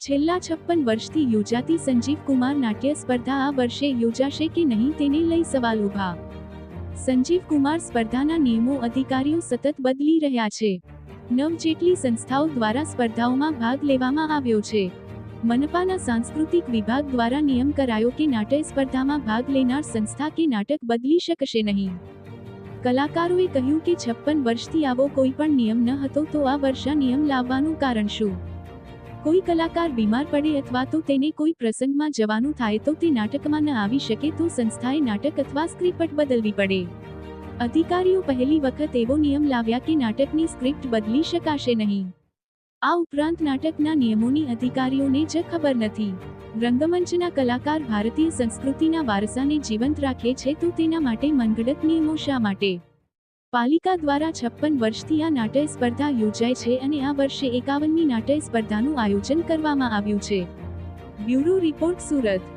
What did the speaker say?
છેલ્લા છપ્પન વર્ષથી યોજાતી સંજીવ કુમાર નાટ્ય સ્પર્ધા આ વર્ષે યોજાશે કે નહીં તેને લઈ સવાલ ઊભા. સંજીવ કુમાર સ્પર્ધાના નિયમો અધિકારીઓ સતત બદલી રહ્યા છે. નવ જેટલી સંસ્થાઓ દ્વારા સ્પર્ધાઓમાં ભાગ લેવામાં આવ્યો છે. મનપાના સાંસ્કૃતિક વિભાગ દ્વારા નિયમ કરાયો કે નાટ્ય સ્પર્ધામાં ભાગ લેનાર સંસ્થા કે નાટક બદલી શકશે નહીં. કલાકારોએ કહ્યું કે છપ્પન વર્ષથી આવો કોઈ પણ નિયમ ન હતો તો આ વર્ષા નિયમ લાવવાનું કારણ શું? કોઈ કલાકાર બીમાર પડે અથવા તો તેને કોઈ પ્રસંગમાં જવાનું થાય તો તે નાટકમાં ન આવી શકે તો સંસ્થાએ નાટક અથવા સ્ક્રિપ્ટ બદલવી પડે. અધિકારીઓ પહેલી વખત એવો નિયમ લાવ્યા કે નાટકની સ્ક્રિપ્ટ બદલી શકાશે નહીં. આ ઉપરાંત નાટકના નિયમોની અધિકારીઓને જ ખબર નથી. રંગમંચના કલાકાર ભારતીય સંસ્કૃતિના વારસાને જીવંત રાખે છે તો તેના માટે મનગઢત નિયમો શા માટે? પાલિકા દ્વારા છપ્પન વર્ષથી આ નાટ્ય સ્પર્ધા યોજાય છે અને આ વર્ષે એકાવનમી નાટ્ય સ્પર્ધાનું આયોજન કરવામાં આવ્યું છે. Bureau report Surat.